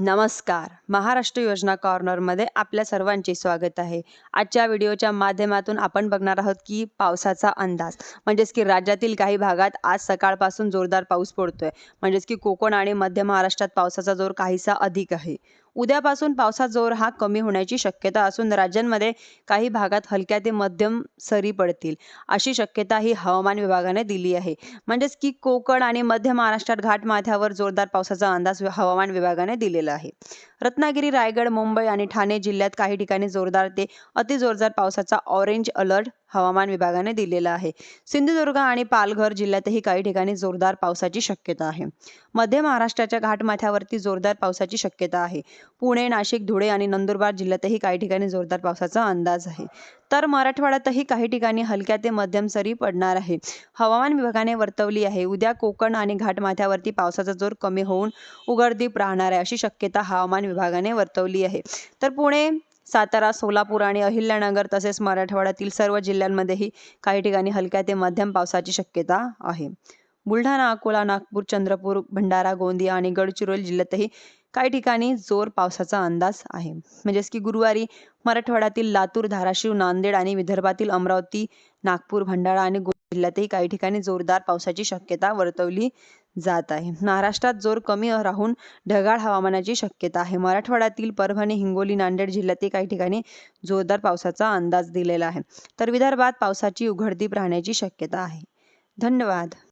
नमस्कार. महाराष्ट्र योजना कॉर्नरमध्ये आपल्या सर्वांचे स्वागत आहे. आजच्या व्हिडिओच्या माध्यमातून आपण बघणार आहोत की पावसाचा अंदाज म्हणजेच की राज्यातील काही भागात आज सकाळपासून जोरदार पाऊस पडतोय. म्हणजेच की कोकण आणि मध्य महाराष्ट्रात पावसाचा जोर काहीसा अधिक आहे. उद्यापासून पावसाचा जोर हा कमी होण्याची शक्यता असून राज्यांमध्ये काही भागात हलक्या ते मध्यम सरी पडतील. अशी शक्यता ही हवामान विभागाने दिली आहे. म्हणजेच की कोकण आणि मध्य महाराष्ट्रात घाटमाथ्यावर जोरदार पावसाचा अंदाज हवामान विभागाने दिलेला आहे. रत्नागिरी रायगड मुंबई आणि ठाणे जिल्ह्यात काही ठिकाणी जोरदार ते अतिजोरदार पावसाचा ऑरेंज अलर्ट हवामान विभागाने दिलेला आहे. सिंधुदुर्ग आणि पालघर जिल्ह्यातही काही ठिकाणी जोरदार पावसाची शक्यता आहे. मध्य महाराष्ट्राच्या घाटमाथ्यावरती जोरदार पावसाची शक्यता आहे. पुणे नाशिक धुळे आणि नंदुरबार जिल्ह्यातही काही ठिकाणी जोरदार पावसाचा अंदाज आहे. तर मराठवाड्यातही काही ठिकाणी हलक्या ते मध्यम सरी पडणार आहे. हवामान विभागाने वर्तवली आहे उद्या कोकण आणि घाटमाथ्यावरती पावसाचा जोर कमी होऊन उघडदीप राहणार आहे अशी शक्यता हवामान विभागाने वर्तवली आहे. तर पुणे सातारा सोलापूर आणि अहिल्यानगर तसेच मराठवाड्यातील सर्व जिल्ह्यांमध्येही काही ठिकाणी हलक्या ते मध्यम पावसाची शक्यता आहे. बुलढाणा अकोला नागपूर चंद्रपूर भंडारा गोंदिया आणि गडचिरोली जिल्ह्यातही काही ठिकाणी जोर पावसाचा अंदाज आहे. म्हणजेच की गुरुवारी मराठवाड्यातील लातूर धाराशिव नांदेड आणि विदर्भातील अमरावती नागपूर भंडारा आणि गोंदिया जिल्ह्यातही काही ठिकाणी जोरदार पावसाची शक्यता वर्तवली जात आहे. महाराष्ट्रात जोर कमी राहून ढगाळ हवामानाची शक्यता आहे. मराठवाड्यातील परभणी हिंगोली नांदेड जिल्ह्यातील काही ठिकाणी जोरदार पावसाचा अंदाज दिलेला आहे. तर विदर्भात पावसाची उघडदीप राहण्याची शक्यता आहे. धन्यवाद.